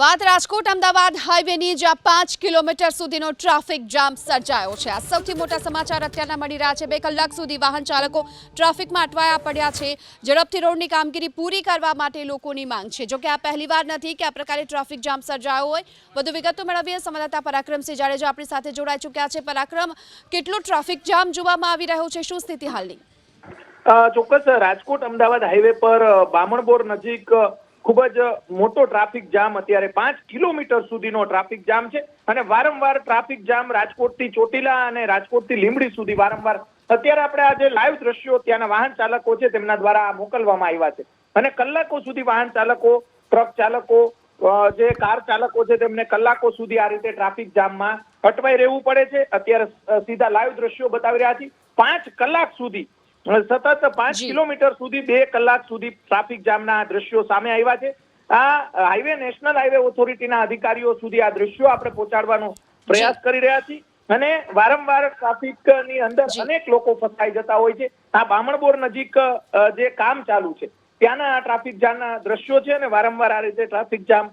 વાત રાજકોટ, અમદાવાદ હાઈવેની, જ્યાં પાંચ કિલોમીટર સુધીનો ટ્રાફિક જામ સર્જાયો છે. આ સૌથી મોટા સમાચાર અત્યારના મળી રહ્યા છે. બે કલાક સુધી વાહન ચાલકો ટ્રાફિકમાં અટવાયા પડ્યા છે. ઝડપથી રોડની કામગીરી પૂરી કરવા માટે લોકોની માંગ છે. જોકે આ પહેલીવાર નથી કે આ પ્રકારે ટ્રાફિક જામ સર્જાયો હોય. વધુ વિગતો મેળવીએ સંવાદદાતા પરાક્રમસિંહ જાડેજા આપણી સાથે જોડાઈ ચૂક્યા છે. પરાક્રમ, કેટલો ટ્રાફિક જામ જોવામાં આવી રહ્યો છે? શું સ્થિતિ હાલની? ચોક્કસ, રાજકોટ, અમદાવાદ હાઈવે પર બામણબોર નજીક ખૂબ જ મોટો ટ્રાફિક જામ અત્યારે પાંચ કિલોમીટર સુધીનો ટ્રાફિક જામ છે અને વારંવાર ટ્રાફિક જામ રાજકોટથી ચોટીલા અને રાજકોટથી લીંબડી સુધી વારંવાર. અત્યારે આપણે આ જે લાઈવ દ્રશ્યો ત્યાંના વાહન ચાલકો છે તેમના દ્વારા મોકલવામાં આવ્યા છે. અને કલાકો સુધી વાહન ચાલકો, ટ્રક ચાલકો જે કાર ચાલકો છે તેમને કલાકો સુધી આ રીતે ટ્રાફિક જામમાં અટવાઈ રહેવું પડે છે. અત્યારે સીધા લાઈવ દ્રશ્યો બતાવી રહ્યા છીએ. પાંચ કલાક સુધી સતત પાંચ કિલોમીટર સુધી બે કલાક સુધી ટ્રાફિક જામના દ્રશ્યો સામે આવ્યા છે. આ હાઈવે નેશનલ હાઈવે ઓથોરિટીના અધિકારીઓ સુધી આ દ્રશ્યો આપણે પહોંચાડવાનો પ્રયાસ કરી રહ્યા છીએ. અને વારંવાર ટ્રાફિકની અંદર અનેક લોકો ફસાઈ જતા હોય છે. આ બામણબોર નજીક જે કામ ચાલુ છે ત્યાંના આ ટ્રાફિક જામના દ્રશ્યો છે અને વારંવાર આ રીતે ટ્રાફિક જામ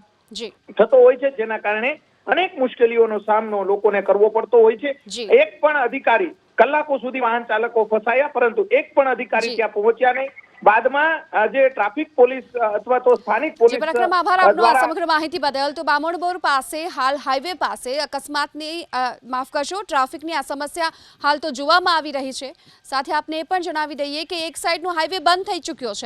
થતો હોય છે જેના કારણે અનેક મુશ્કેલીઓનો સામનો લોકોને કરવો પડતો હોય છે. એક પણ અધિકારી કલાકો સુધી વાહન ચાલકો ફસાયા પરંતુ એક પણ અધિકારી ત્યાં પહોંચ્યા નહીં. બાદમાં જે ટ્રાફિક પોલીસ અથવા તો સ્થાનિક પોલીસ પરાક્રમ આભાર આપનો આ સમગ્ર માહિતી બદલ તો બામણબોર પાસે હાલ હાઈવે પાસે અકસ્માતની માફ કરશો ટ્રાફિકની આ સમસ્યા હાલ તો જોવામાં આવી રહી છે. સાથે આપને એ પણ જણાવી દઈએ કે એક સાઈડનો હાઈવે બંધ થઈ ચૂક્યો છે.